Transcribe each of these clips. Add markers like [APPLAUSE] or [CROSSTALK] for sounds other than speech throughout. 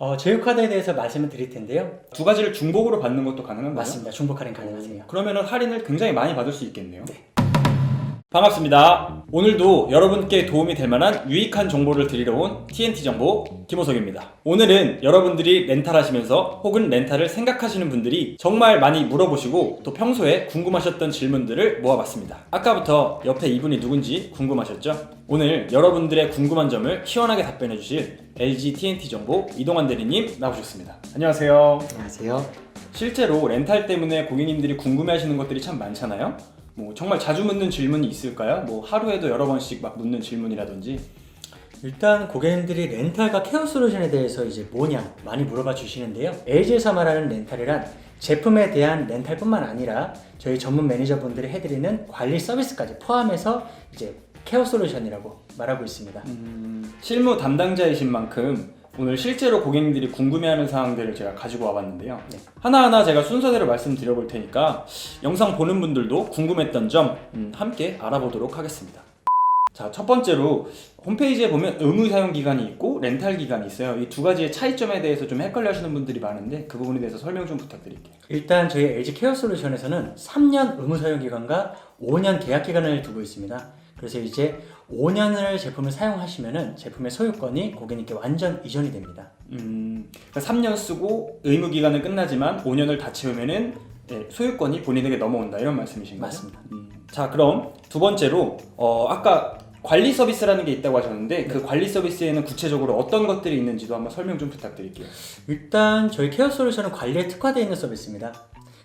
어, 제휴카드에 대해서 말씀을 드릴 텐데요. 두 가지를 중복으로 받는 것도 가능한 거예요? 맞습니다. 중복 할인 가능하세요. 그러면은 할인을 굉장히 많이 받을 수 있겠네요. 반갑습니다. 오늘도 여러분께 도움이 될 만한 유익한 정보를 드리러 온 TNT 정보 김호석입니다. 오늘은 여러분들이 렌탈하시면서 혹은 렌탈을 생각하시는 분들이 정말 많이 물어보시고 또 평소에 궁금하셨던 질문들을 모아봤습니다. 아까부터 옆에 이분이 누군지 궁금하셨죠? 오늘 여러분들의 궁금한 점을 시원하게 답변해 주실 LG TNT 정보 이동환 대리님 나오셨습니다. 안녕하세요. 안녕하세요. 실제로 렌탈 때문에 고객님들이 궁금해하시는 것들이 참 많잖아요. 뭐 정말 자주 묻는 질문이 있을까요? 뭐 하루에도 여러 번씩 막 묻는 질문이라든지. 일단 고객님들이 렌탈과 케어 솔루션에 대해서 이제 뭐냐 많이 물어봐 주시는데요. LG에서 말하는 렌탈이란 제품에 대한 렌탈뿐만 아니라 저희 전문 매니저분들이 해드리는 관리 서비스까지 포함해서 이제 케어 솔루션이라고 말하고 있습니다. 음, 실무 담당자이신 만큼 오늘 실제로 고객님들이 궁금해하는 사항들을 제가 가지고 와봤는데요. 네. 하나하나 제가 순서대로 말씀드려 볼 테니까 영상 보는 분들도 궁금했던 점 음, 함께 알아보도록 하겠습니다. 자, 첫 번째로 홈페이지에 보면 의무 사용 기간이 있고 렌탈 기간이 있어요. 이 두 가지의 차이점에 대해서 좀 헷갈려 하시는 분들이 많은데 그 부분에 대해서 설명 좀 부탁드릴게요. 일단 저희 LG 케어 솔루션에서는 3년 의무 사용 기간과 5년 계약 기간을 두고 있습니다. 그래서 이제 5년을 제품을 사용하시면은 제품의 소유권이 고객님께 완전 이전이 됩니다. 음, 그러니까 3년 쓰고 의무 기간은 끝나지만 5년을 다 채우면은 예, 소유권이 본인에게 넘어온다 이런 말씀이신 거죠? 맞습니다. 음, 자, 그럼 두 번째로 어, 아까 관리 서비스라는 게 있다고 하셨는데 그 관리 서비스에는 구체적으로 어떤 것들이 있는지도 한번 설명 좀 부탁드릴게요. 일단 저희 케어 솔루션은 관리에 특화되어 있는 서비스입니다.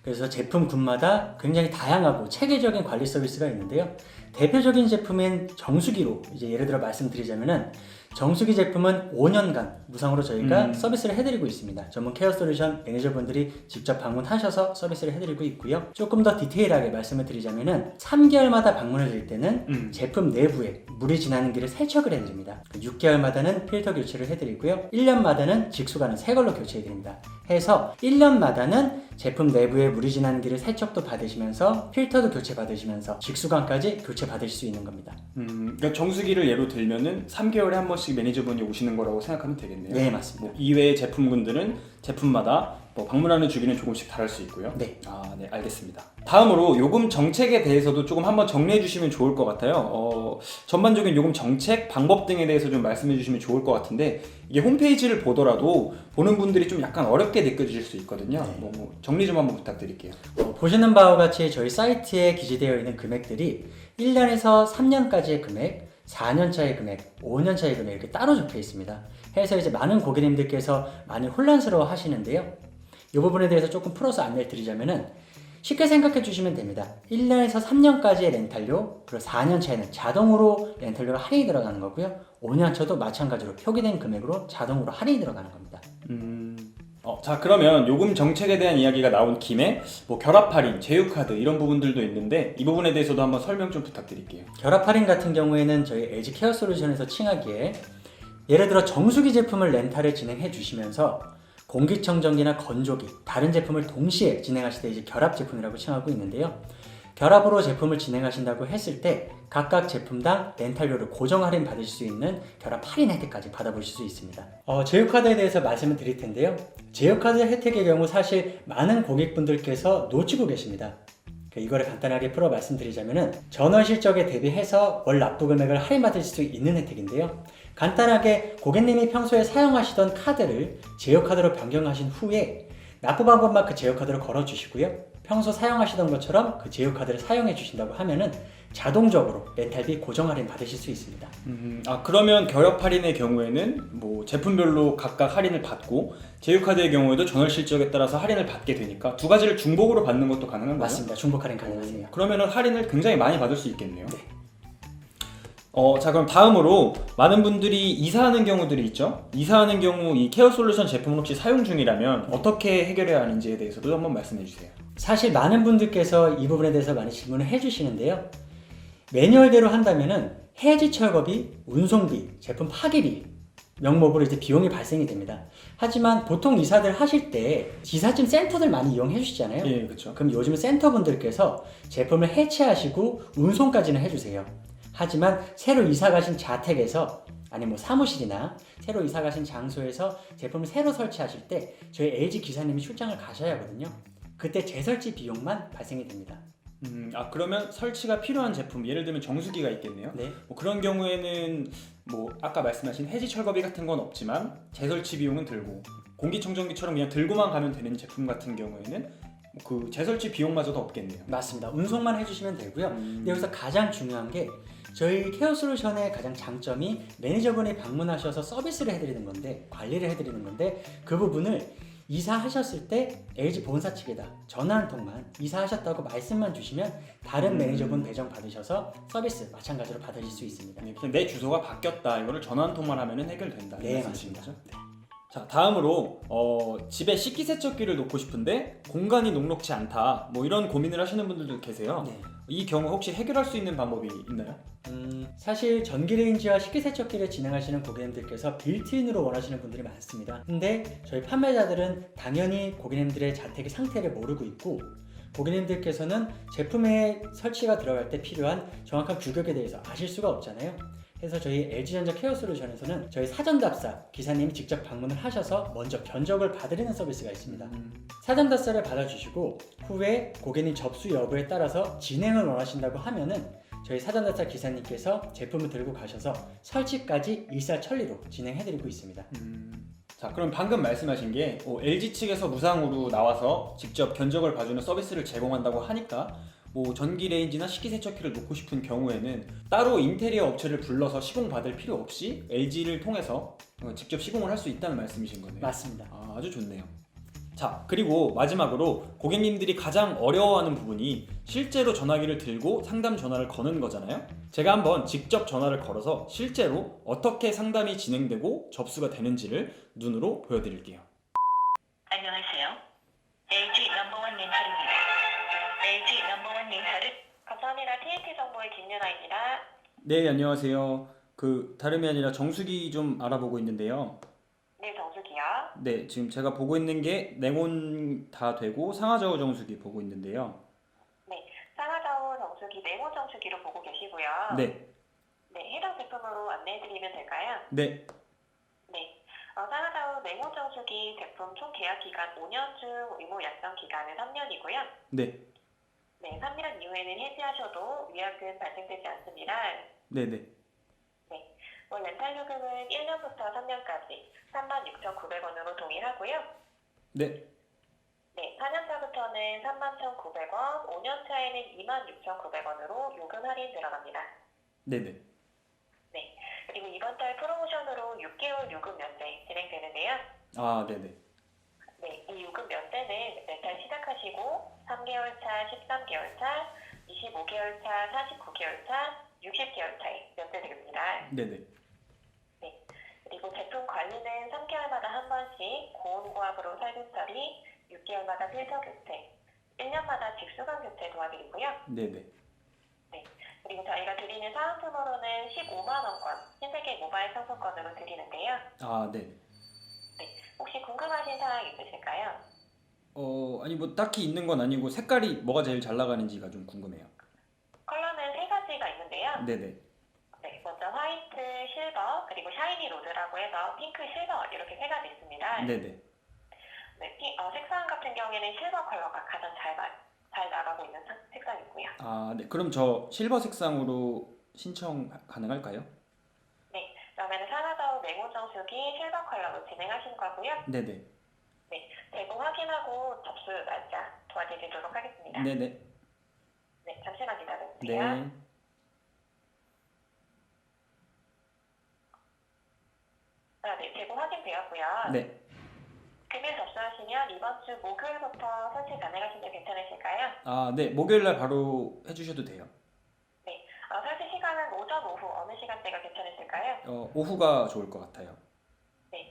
그래서 제품 군마다 굉장히 다양하고 체계적인 관리 서비스가 있는데요. 대표적인 제품인 정수기로 이제 예를 들어 말씀드리자면은 정수기 제품은 5년간 무상으로 저희가 음. 서비스를 해드리고 있습니다. 전문 케어 솔루션 매니저분들이 직접 방문하셔서 서비스를 해드리고 있고요. 조금 더 디테일하게 말씀을 드리자면은 3개월마다 방문을 드릴 때는 음. 제품 내부에 물이 지나는 길을 세척을 해드립니다. 6개월마다는 필터 교체를 해드리고요. 1년마다는 직수관을 새 걸로 교체해드립니다. 해서 1년마다는 제품 내부에 물이 지나는 길을 세척도 받으시면서 필터도 교체 받으시면서 직수관까지 교체 받으실 수 있는 겁니다. 음, 그러니까 정수기를 예로 들면은 3개월에 한 번씩 매니저분이 오시는 거라고 생각하면 되겠네요. 네, 맞습니다. 뭐 이외의 제품군들은 제품마다 뭐 방문하는 주기는 조금씩 다를 수 있고요. 네. 아, 네, 알겠습니다. 다음으로 요금 정책에 대해서도 조금 한번 정리해 주시면 좋을 것 같아요. 어, 전반적인 요금 정책, 방법 등에 대해서 좀 말씀해 주시면 좋을 것 같은데 이게 홈페이지를 보더라도 보는 분들이 좀 약간 어렵게 느껴지실 수 있거든요. 네. 뭐, 뭐 정리 좀 한번 부탁드릴게요. 어, 보시는 바와 같이 저희 사이트에 기재되어 있는 금액들이 1년에서 3년까지의 금액, 4년 차의 금액, 5년 차의 금액 이렇게 따로 적혀 있습니다. 해서 이제 많은 고객님들께서 많이 혼란스러워 하시는데요. 이 부분에 대해서 조금 풀어서 안내를 드리자면은 쉽게 생각해 주시면 됩니다. 1년에서 3년까지의 렌탈료, 그리고 4년 차에는 자동으로 렌탈료가 할인이 들어가는 거고요. 5년 차도 마찬가지로 표기된 금액으로 자동으로 할인이 들어가는 겁니다. 음, 어, 자 그러면 요금 정책에 대한 이야기가 나온 김에 뭐 결합 할인, 제휴 카드 이런 부분들도 있는데 이 부분에 대해서도 한번 설명 좀 부탁드릴게요. 결합 할인 같은 경우에는 저희 LG 케어 솔루션에서 칭하기에 예를 들어 정수기 제품을 렌탈을 진행해 주시면서 공기청정기나 건조기 다른 제품을 동시에 진행하실 때 이제 결합 제품이라고 칭하고 있는데요. 결합으로 제품을 진행하신다고 했을 때 각각 제품당 렌탈료를 고정 할인 받으실 수 있는 결합 할인 혜택까지 받아보실 수 있습니다. 어, 제휴카드에 대해서 말씀을 드릴 텐데요. 제휴카드 혜택의 경우 사실 많은 고객분들께서 놓치고 계십니다. 그 이거를 간단하게 풀어 말씀드리자면은 전월 실적에 대비해서 월 납부 금액을 할인받을 수 있는 혜택인데요. 간단하게 고객님이 평소에 사용하시던 카드를 제휴카드로 변경하신 후에 납부 방법만 그 제휴카드로 걸어주시고요. 평소 사용하시던 것처럼 그 제휴카드를 사용해 주신다고 하면은 자동적으로 렌탈비 고정 할인 받으실 수 있습니다. 음, 아 그러면 결합 할인의 경우에는 뭐 제품별로 각각 할인을 받고 제휴 카드의 경우에도 전월 실적에 따라서 할인을 받게 되니까 두 가지를 중복으로 받는 것도 가능한 거죠? 맞습니다. 중복 할인 가능하세요. 그러면은 할인을 굉장히 많이 받을 수 있겠네요. 어, 자 그럼 다음으로 많은 분들이 이사하는 경우들이 있죠. 이사하는 경우 이 케어 솔루션 제품을 혹시 사용 중이라면 어떻게 해결해야 하는지에 대해서도 한번 말씀해 주세요. 사실 많은 분들께서 이 부분에 대해서 많이 질문을 해주시는데요. 매뉴얼대로 한다면은 해지 철거비, 운송비, 제품 파기비 명목으로 이제 비용이 발생이 됩니다. 하지만 보통 이사들 하실 때 이삿짐 센터들 많이 이용해 주시잖아요. 예, 그렇죠. 그럼 요즘 센터분들께서 제품을 해체하시고 운송까지는 해주세요. 하지만 새로 이사 가신 자택에서 아니면 뭐 사무실이나 새로 이사 가신 장소에서 제품을 새로 설치하실 때 저희 LG 기사님이 출장을 가셔야 하거든요. 그때 재설치 비용만 발생이 됩니다. 음, 아 그러면 설치가 필요한 제품, 예를 들면 정수기가 있겠네요. 네. 뭐 그런 경우에는 뭐 아까 말씀하신 해지 철거비 같은 건 없지만 재설치 비용은 들고 공기청정기처럼 그냥 들고만 가면 되는 제품 같은 경우에는 그 재설치 비용마저도 없겠네요. 맞습니다. 운송만 해주시면 되고요. 음. 근데 여기서 가장 중요한 게 저희 케어 솔루션의 가장 장점이 매니저분이 방문하셔서 서비스를 해드리는 건데 관리를 해드리는 건데 그 부분을 이사하셨을 때 LG 본사 측에다 전화 한 통만 이사하셨다고 말씀만 주시면 다른 음. 매니저분 배정 받으셔서 서비스 마찬가지로 받으실 수 있습니다. 네, 내 주소가 바뀌었다 이거를 전화 한 통만 하면 해결된다. 이 네, 말씀이신 맞습니다. 거죠? 네. 자 다음으로 어, 집에 식기세척기를 놓고 싶은데 공간이 녹록치 않다 뭐 이런 고민을 하시는 분들도 계세요. 네. 이 경우 혹시 해결할 수 있는 방법이 있나요? 음, 사실 전기레인지와 식기세척기를 진행하시는 고객님들께서 빌트인으로 원하시는 분들이 많습니다. 근데 저희 판매자들은 당연히 고객님들의 자택의 상태를 모르고 있고 고객님들께서는 제품의 설치가 들어갈 때 필요한 정확한 규격에 대해서 아실 수가 없잖아요. 그래서 저희 LG전자 케어솔루션에서는 저희 사전답사 기사님이 직접 방문을 하셔서 먼저 견적을 받으리는 서비스가 있습니다. 사전답사를 받아주시고 후에 고객님 접수 여부에 따라서 진행을 원하신다고 하면은 저희 사전답사 기사님께서 제품을 들고 가셔서 설치까지 일사천리로 진행해드리고 있습니다. 음, 자, 그럼 방금 말씀하신 게 어, LG 측에서 무상으로 나와서 직접 견적을 봐주는 서비스를 제공한다고 하니까 뭐 전기 레인지나 식기세척기를 놓고 싶은 경우에는 따로 인테리어 업체를 불러서 시공 받을 필요 없이 LG를 통해서 어, 직접 시공을 할 수 있다는 말씀이신 거네요. 맞습니다. 아, 아주 좋네요. 자, 그리고 마지막으로 고객님들이 가장 어려워하는 부분이 실제로 전화기를 들고 상담 전화를 거는 거잖아요. 제가 한번 직접 전화를 걸어서 실제로 어떻게 상담이 진행되고 접수가 되는지를 눈으로 보여드릴게요. 안녕하세요. LG 넘버원 렌탈입니다. LG 넘버원 렌탈을 감사합니다. TNT 정보의 김윤아입니다. 네, 안녕하세요. 그 다름이 아니라 정수기 좀 알아보고 있는데요. 네, 정수기요. 네, 지금 제가 보고 있는 게 냉온 다 되고 상하저우 정수기 보고 있는데요. 네, 사나다운 정수기 네모 정수기로 보고 계시고요. 네, 네, 해당 제품으로 안내해드리면 될까요? 네, 네. 어, 사나다운 네모 정수기 제품 총 계약 기간 5년 중 의무 약정 기간은 3년이고요. 네, 네, 3년 이후에는 해지하셔도 위약금 발생되지 않습니다. 네, 네. 네. 뭐 렌탈 요금은 1년부터 3년까지 36,900원으로 동일하고요. 네, 네, 4년차부터는 31,900원, 5년차에는 26,900원으로 요금 할인 들어갑니다. 네, 네. 네. 그리고 이번 달 프로모션으로 6개월 요금 면제 진행되는데요. 아, 네, 네. 네, 이 요금 면제는 렌탈 시작하시고 3개월 차, 13개월 차, 25개월 차, 49개월 차, 60개월 차에 면제드립니다. 네, 네. 네. 그리고 제품 관리는 3개월마다 한 번씩 고온 고압으로 살균 처리, 6개월마다 필터 교체, 1년마다 직수관 교체 도와드리고요. 네, 네. 그리고 저희가 드리는 사은품으로는 15만 원권 신세계 모바일 상품권으로 드리는데요. 아, 네. 혹시 궁금하신 사항 있으실까요? 어, 아니 뭐 딱히 있는 건 아니고 색깔이 뭐가 제일 잘 나가는지가 좀 궁금해요. 컬러는 세 가지가 있는데요. 네, 네. 네, 먼저 화이트, 실버, 그리고 샤이니 로드라고 해서 핑크, 실버 이렇게 세 가지 있습니다. 네, 네. 네, 피- 어, 색상 같은 경우에는 실버 컬러가 가장 잘, 마- 잘 나가고 있는 사- 색상이고요. 아, 네. 그럼 저 실버 색상으로 신청 가능할까요? 네, 그러면 사나다우 네모 정수기 실버 컬러로 진행하신 거고요. 네, 네. 네, 제공 확인하고 접수 날짜 도와드리도록 하겠습니다. 네, 네. 네, 잠시만 기다려주세요. 네. 아, 네, 제공 확인되었고요. 네. 금일 접수하시면 이번 주 목요일부터 설치 가능하신데 괜찮으실까요? 아, 네. 목요일 날 바로 해 주셔도 돼요. 네, 어, 설치 시간은 오전, 오후 어느 시간대가 괜찮으실까요? 어, 오후가 좋을 것 같아요. 네,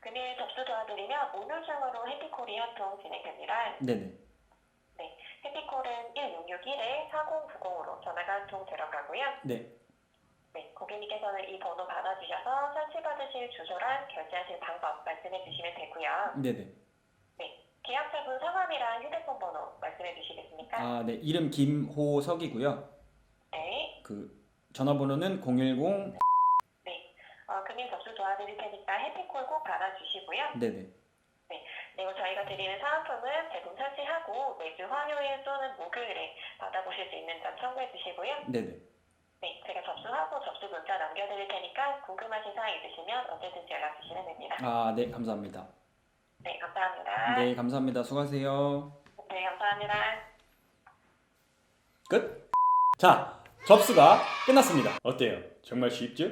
금일 접수 도와드리면 오늘 중으로 해피콜이 한 통 진행됩니다. 네, 네. 네, 해피콜은 1661-4090으로 전화가 한 통 들어가고요. 네. 네, 고객님께서는 이 번호 받아주셔서 설치받으실 주소랑 결제하실 방법 말씀해 주시면 되고요. 네, 네. 네, 계약자분 성함이랑 휴대폰 번호 말씀해 주시겠습니까? 아, 네. 이름 김호석이고요. 네, 그 전화번호는 010 네. 어, 고객님 접수 도와드릴 테니까 해피콜 꼭 받아주시고요. 네네. 그리고 저희가 드리는 사은품은 제품 설치하고 매주 화요일 또는 목요일에 받아보실 수 있는 점 참고해 주시고요. 네네. 네, 제가 접수하고 접수 문자 남겨드릴 테니까 궁금하신 사항 있으시면 언제든지 연락 주시면 됩니다. 아, 네, 감사합니다. 네, 감사합니다. 네, 감사합니다. 수고하세요. 네, 감사합니다. 끝. 자, 접수가 끝났습니다. 어때요? 정말 쉽죠?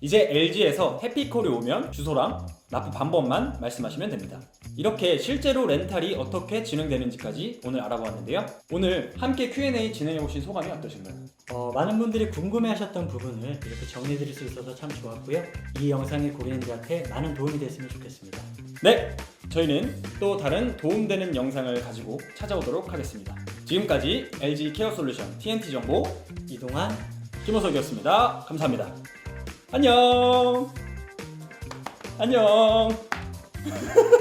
이제 LG에서 해피콜이 오면 주소랑 납부 방법만 말씀하시면 됩니다. 이렇게 실제로 렌탈이 어떻게 진행되는지까지 오늘 알아보았는데요. 오늘 함께 Q&A 진행해 보신 소감이 어떠신가요? 어, 많은 분들이 궁금해하셨던 부분을 이렇게 정리해드릴 수 있어서 참 좋았고요. 이 영상이 고객님들한테 많은 도움이 됐으면 좋겠습니다. 네, 저희는 또 다른 도움되는 영상을 가지고 찾아오도록 하겠습니다. 지금까지 LG 케어 솔루션 TNT 정보 이동안 김호석이었습니다. 감사합니다. 안녕. 안녕. [LAUGHS]